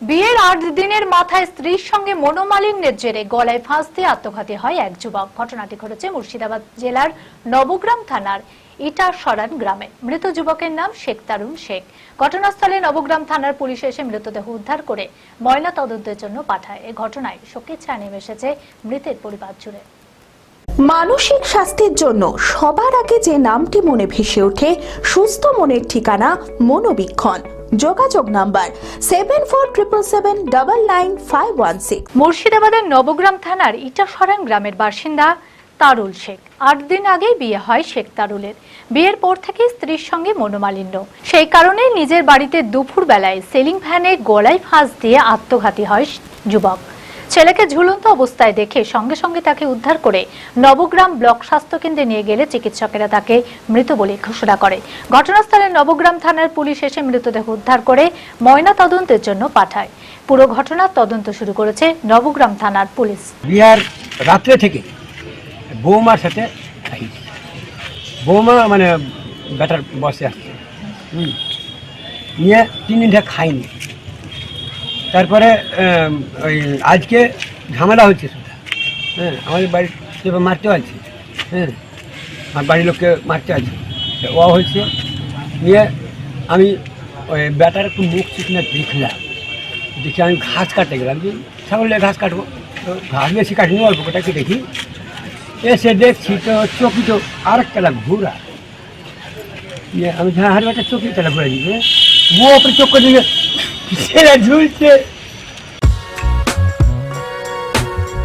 বিয়ের আট দিনের মাথায় স্ত্রীর সঙ্গে মনোমালিন্যের জেরে গলায় ফাঁস দিয়ে আত্মঘাতী হয় এক যুবক। ঘটনাটি ঘটেছে মুর্শিদাবাদ জেলার নবগ্রাম থানার ইটা সরান গ্রামে। মৃত যুবকের নাম শেখ তারুন শেখ। ঘটনাস্থলে নবগ্রাম থানার পুলিশ এসে মৃতদেহ উদ্ধার করে ময়না তদন্তের জন্য পাঠায়। এ ঘটনায় শোকের ছায়া নেমে এসেছে মৃতের পরিবার জুড়ে। মানসিক স্বাস্থ্যের জন্য সবার আগে যে নামটি মনে ভেসে ওঠে, সুস্থ মনের ঠিকানা মনোবীক্ষণ। যোগাযোগ number seven four triple seven double nine five one six মুর্শিদাবাদের নবগ্রাম থানার ইটাসরান গ্রামের বাসিন্দা তারুল শেখ। আট দিন আগেই বিয়ে হয় শেখ তারুলের। বিয়ের পর থেকে স্ত্রীর সঙ্গে মনোমালিন্য। সেই কারণে নিজের বাড়িতে দুপুর বেলায় সেলিং ভ্যানে গলায় ফাঁস দিয়ে আত্মঘাতী হয় যুবক। ছেলেকে ঝুলন্ত অবস্থায় দেখে সঙ্গে সঙ্গে তাকে উদ্ধার করে নবগ্রাম ব্লক স্বাস্থ্য কেন্দ্রে নিয়ে গেলে চিকিৎসকেরা তাকে মৃত বলে ঘোষণা করে। ঘটনাস্থলে নবগ্রাম থানার পুলিশ এসে মৃতদেহ উদ্ধার করে ময়না তদন্তের জন্য পাঠায়। পুরো ঘটনার তদন্ত শুরু করেছে নবগ্রাম থানার পুলিশ। বিহার রাত্রে থেকে বৌমার সাথে বৌমা মানে বেটার বসে আসছে নিয়ে তিন দিন খাইনি। তারপরে ওই আজকে ঝামেলা হচ্ছে শুধু হ্যাঁ আমাদের বাড়ির মারতে আছে। হ্যাঁ আমার বাড়ির লোককে মারতে আছে। ও হয়েছে। নিয়ে আমি ওই বেটার একটু মুখ চিকনে দেখলাম। দেখি আমি ঘাস কাটতে গেলাম যে ছাগলের ঘাস কাটবো। তো ঘাস বেশি কাটিনি, অল্প কটাকে দেখি। এসে দেখছি তো চকি তো আর একটা ঘুরা ইয়ে আমি হ্যাঁ একটা চকি তাহলে ঘুরে দিবে ও চোখ করে দিকে ছেলে ঝুলছে